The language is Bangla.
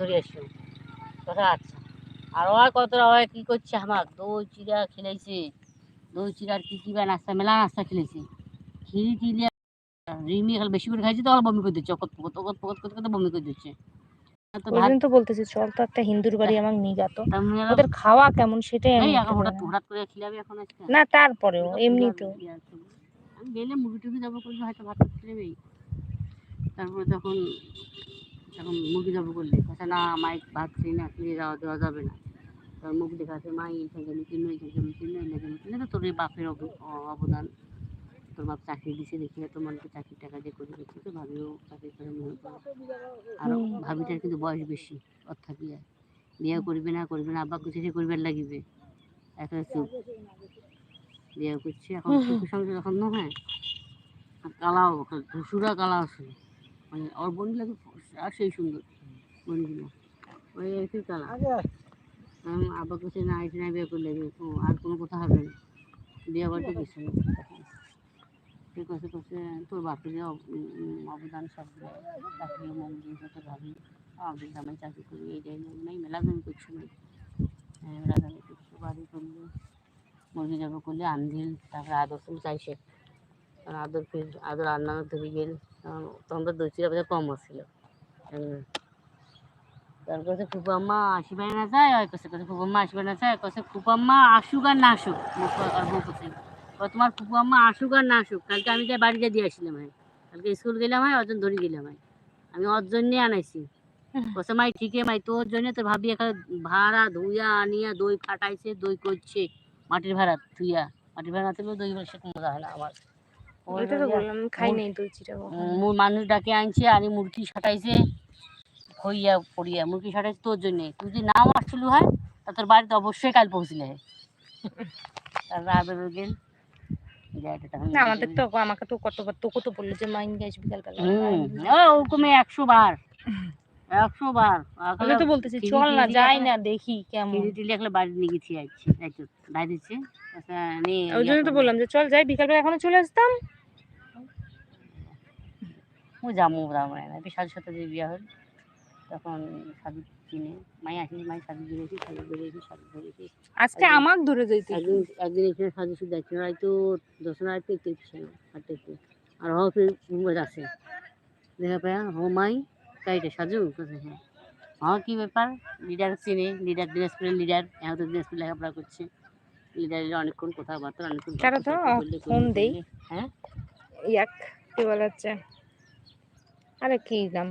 ধরে আসো কথা আচ্ছা আর ওই কতটা ওই কি করছে আমার? দই চিরা খেলাইছে দই চিরার কি কি বা নাস্তা মেলা নাস্তা খেলেছে। খিরি টিরি রিমি এখন বেশি করে খাইছে তো বমি করে দিচ্ছে। অকত পকত অকত পকত করতে করতে বমি করে দিচ্ছে। তো ওই তো বলতেছি চল তো একটা হিন্দুর বাড়ি আমার নিগা তো মানে ওদের খাওয়া কেমন সেটাই আমি এখন হঠাৎ হঠাৎ করে খিলাবি এখন না তারপরেও এমনি তো। আমি গেলে মুরগি টুগি যাব করলে হয়তো ভাত নেবেই। তারপরে তখন তখন মুরগি যাব করলে কথা না মাইক ভাত খাই না ফিরে যাওয়া দেওয়া যাবে না। তখন মুখ দেখাতে মা এই থেকে কিনো এই থেকে কিনো এই থেকে কিনো তো তোর এই বাপের অবদান। তোর বাপ চাকরি দিছে দেখি তোর মনকে চাকরি টাকা দিয়ে করে দিচ্ছে তো ভাবিও চাকরি করে মনে আর ভাবিটার কিন্তু বয়স বেশি ওর থাকি আর বিয়ে করবে না করবে না আব্বা কিছু করবে লাগিবে? এখন চুপ। বিয়ে করছে এখন সংসার যখন নয় কালাও ধুসুরা কালা আছে মানে ওর বোন আর সেই সুন্দর বোনগুলো ওই একই কালা। আব্বা কাছে না আইসি না বিয়ে করলে আর কোনো কথা হবে না। বিয়ে করতে কিছু না ঠিক আছে কাছে তোর বাপের যে অব- অবদান সব চাকরি মন দিয়েছে তোর ভাবি আমাদের জামাই চাকরি করি এই যাই নাই মেলা জমি করছি না। হ্যাঁ মেলা জমি করছি বাড়ি করলে মুরগি জব করলে আন্ধিল তারপরে আদর ফুল চাইছে। আদর ফির, আদর রান্না ধরে গেল। তখন তো দই চিরা বোধহয় কম ছিল। তার কাছে ফুপু আম্মা আসিবে না যায়, ওই কাছে কাছে ফুপু আম্মা আসিবে না যায় কাছে ফুপু আম্মা আসুক আর না আসুক আর তোমার ফুপু আম্মা আসুক আর না আসুক, কালকে আমি যাই বাড়িতে দিয়ে আসলাম হয় কালকে স্কুল গেলাম হয় অজন ধরে গেলাম হয় আমি ওর জন্যে আনাইছি। বসে মাই ঠিকই, মাই তোর জন্য তো ভাবি এখানে ভাড়া ধুইয়া আনিয়া দই ফাটাইছে, দই করছে, মাটির ভাড়া ধুইয়া। মাটির ভাড়া না দই বলে সেরকম মজা হয় না আমার। মানুষ ডাকে আনছে আর মুরগি সাটাইছে হইয়া পড়িয়া মুরগি সাটাইছে তোর জন্য। তুই যদি নাও আসছিল হয় তা তোর বাড়িতে অবশ্যই কাল পৌঁছলে। গেল আমাদের তো আমাকে তো কতবার তোকে তো বলল যে মাইন গ্যাস বিকালবেলা হুম ও ওরকমে একশো বার। একশো বার। আমি তো বলতেছি চল না যাই না দেখি কেমন। একলা বাড়ি নিয়ে গেছি দিচ্ছে আচ্ছা ওই জন্য তো বললাম যে চল যাই বিকালবেলা এখনও চলে আসতাম। ও জামু না সাথে সাথে যে বিয়া হল। তখন সাধু চিনে মাই মাই সাধু ধরেছি সাধু ধরেছি সাধু ধরেছি আজকে। আমার ধরে যাইতে একদিন একদিন এখানে সাধু শুধু দেখছে দর্শন না একটু আর ফির আছে দেখা পায়া হ মাই তাইটে সাজু? কাছে হ্যাঁ। হ্যাঁ কী ব্যাপার? লিডার চিনে লিডার দিনাজপুরের লিডার এখন তো দিনাজপুর লেখাপড়া করছে। লিডারের অনেকক্ষণ কথাবার্তা অনেকক্ষণ তো ফোন দেই। হ্যাঁ? ইয়াক কি বলা হচ্ছে আরে কী নাম?